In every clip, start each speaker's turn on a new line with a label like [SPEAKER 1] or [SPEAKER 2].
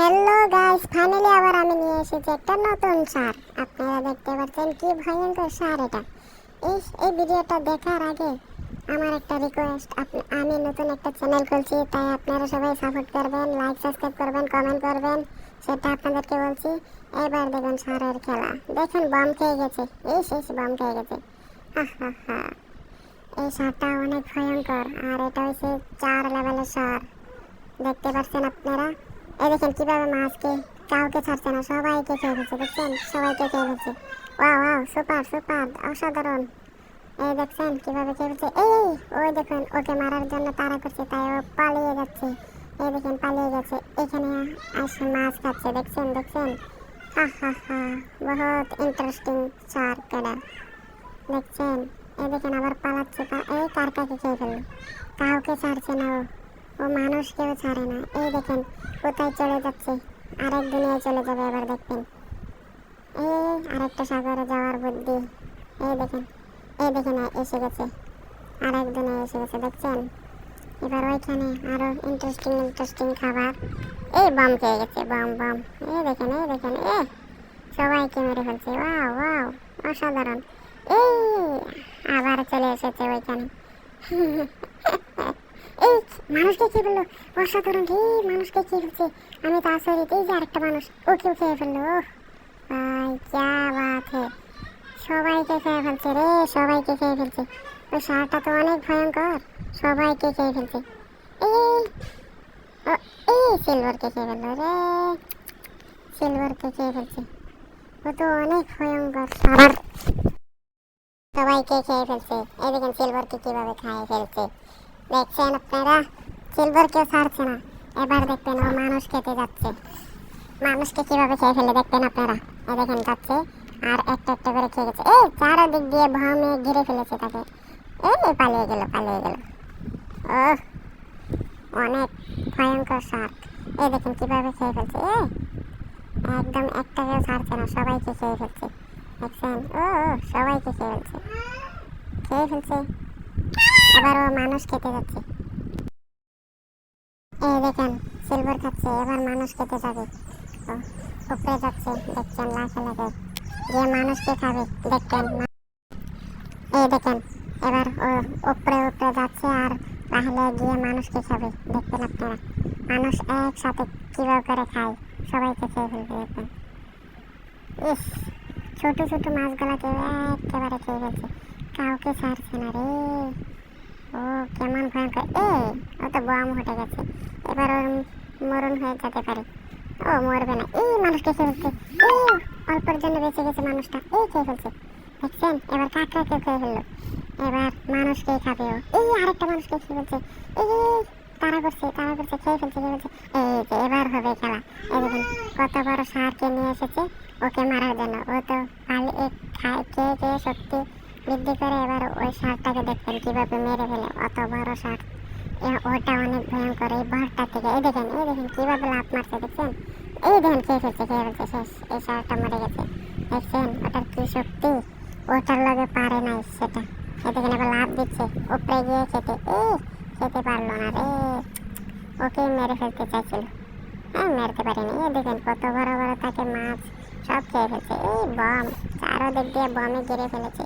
[SPEAKER 1] Hello guys finally আবার আমি নিয়ে এসেছি একটা নতুন সার। আপনারা দেখতে পাচ্ছেন কি ভয়ঙ্কর সার এটা। এই এই ভিডিওটা দেখার আগে আমার একটা রিকোয়েস্ট আপনি আমি নতুন একটা চ্যানেল খুলছি, তাই আপনারা সবাই সাপোর্ট করবেন লাইক সাবস্ক্রাইব করবেন কমেন্ট করবেন, সেটা আপনাদেরকে বলছি। এবার দেখুন সারের খেলা। দেখুন, বম খেয়ে গেছে। এই শেষ বম খেয়ে গেছে। হা এই সারটা অনেক ভয়ঙ্কর। আর এটা হচ্ছে চার লেভেলের সার। দেখতে পাচ্ছেন আপনারা? এই দেখেন কীভাবে মাছকে কাউকে ছাড়ছে না, সবাইকে খেয়ে ফেলছে, দেখছেন? সবাইকে খেয়ে ফেলছে। ওয়াও ওয়াও, সুপার সুপার, অসাধারণ। এই দেখছেন কীভাবে খেয়ে ফেলছে। এই ওই দেখুন, ওকে মারার জন্য তাড়া করছে, তাই ও পালিয়ে যাচ্ছে। এই দেখেন, পালিয়ে গেছে এখানে আসে মাছ খাচ্ছে, দেখছেন দেখছেন? হা হা হা, বহুত ইন্টারেস্টিং চার কেডা। দেখছেন? এই দেখেন, আবার পালাচ্ছে এই কারকাকে খেয়ে ফেলল? কাউকে ছাড়ছে না ও। ও মানুষকেও ছাড়ে না। এই দেখেন, কোথায় চলে যাচ্ছে। আরেক দুনিয়ায় চলে যাবে এবার দেখবেন। এই আরেকটা সাগরে যাওয়ার বুদ্ধি। এই দেখেন এই দেখেন, এসে গেছে। আরেক দুনিয়ায় এসে গেছে, দেখছেন? এবার ওইখানে আরও ইন্টারেস্টিং ইন্টারেস্টিং খাবার। এই বাম খেয়ে গেছে, বাম বাম। এই দেখেন এই দেখেন, এ! সবাইকে মেরে ফেলছে। ওয়াও ওয়াও, অসাধারণ। এই আবার চলে এসেছে ওইখানে। মানুষকে কি বলল? অসাধারণ এই মানুষকে কি হচ্ছে আমি তো আচরিত এই যে আরেকটা মানুষ, ও কেউ খেয়ে ফেলল ভাই, যা বাত সবাইকে খেয়ে ফেলছে রে, সবাইকে খেয়ে ফেলছে। ওই সারটা তো অনেক ভয়ঙ্কর, সবাইকে খেয়ে ফেলছে। এই এই সিলভারকে খেয়ে ফেলল রে। সিলভারকে খেয়ে ফেলছে। ও তো অনেক ভয়ঙ্কর সার সবাইকে খেয়ে ফেলছে। এই দেখেন, সিলভারকে কীভাবে খাইয়ে ফেলছে। দেখছেন আপনারা? সিলভার কেউ ছাড়ছে না। এবার দেখবেন ও মানুষ খেতে যাচ্ছে। মানুষকে কীভাবে খেয়ে ফেলে দেখবেন আপনারা? এই দেখেন যাচ্ছে আর একটা একটা করে খেয়ে গেছে। এই চারদিক দিয়ে ভমে ঘিরে ফেলেছে তাকে। এই পালিয়ে গেল পালিয়ে গেল। অনেক ভয়ঙ্কর সার এই দেখেন কীভাবে খেয়ে ফেলছে। এ একদম একটা কেউ ছাড়ছে না সবাইকে খেয়ে ফেলছে। দেখছেন? ও, সবাইকে খেয়ে ফেলছে। খেয়ে ফেলছে। এবার ও মানুষ খেতে যাচ্ছে। এই দেখেন, সিলভার খাচ্ছে, এবার মানুষ খেতে যাবে। উপরে যাচ্ছে, দেখছেন লাখে লাখে যে মানুষকে খাবে দেখবেন মা- এই দেখেন, এবার উপরে উপরে যাচ্ছে আর তাহলে গিয়ে মানুষকে খাবে দেখবেন আপনারা। মানুষ একসাথে কীভাবে করে খায় সবাইকে খেয়ে ফেলবে দেখবেন ইস, ছোট ছোট মাছগুলাকে একেবারে খেয়ে ফেলছে। কাউকে ছাড়ছে না রে। ও, কেমন ভয়ঙ্কর। এ ও তো বম হটে গেছে। এবার ওর মরণ হয়ে যেতে পারে। ও, মরবে না। এই মানুষকে খেয়ে ফেলছে এই, অল্পের জন্য বেঁচে গেছে মানুষটা। এই খেয়ে ফেলছে। দেখছেন? এবার কাঁকড়াকে খেয়ে ফেলল। এবার মানুষকেই খাবে ও। এই আরেকটা মানুষকে খেয়ে ফেলছে। এই তাড়া করছে তাড়া করছে, খেয়ে ফেলছে খেয়ে ফেলছে। এই যে, এবার হবে খেলা। এই দেখুন, কত বড় সারকে নিয়ে এসেছে ওকে মারার জন্য। ও তো পালিয়ে খায়, খেয়ে শক্তি বৃদ্ধি করে এবার ওই সারটাকে দেখবেন কীভাবে মেরে ফেলে। অত বড় সার। ওটা অনেক ভয়ঙ্কর। এই ভরটা থেকে, এই দেখেন এই দেখেন কীভাবে লাভ মারছে, দেখছেন? এই দেখেন খেয়ে ফেলছে খেয়ে ফেলছে শেষ, এই সারটা মরে গেছে। দেখছেন, ওটার কি শক্তি? ওটার লগে পারে নাই সেটা। এই দেখেন এবার লাভ দিচ্ছে, উপরে গিয়ে খেতে এই খেতে পারল না রে। ওকে মেরে ফেলতে চাইছিল। হ্যাঁ মেরতে পারিনি। এই দেখেন কত বড় বড় থাকে মাছ সব খেয়ে ফেলছে। এই বম, চারোদিক দিয়ে বমে ঘিরে ফেলেছে।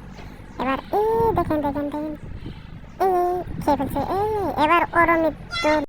[SPEAKER 1] এবার এই দেখেন দেখেন দেখেন। এই খেয়ে ফেলছে এই এবার ওর মৃত্যু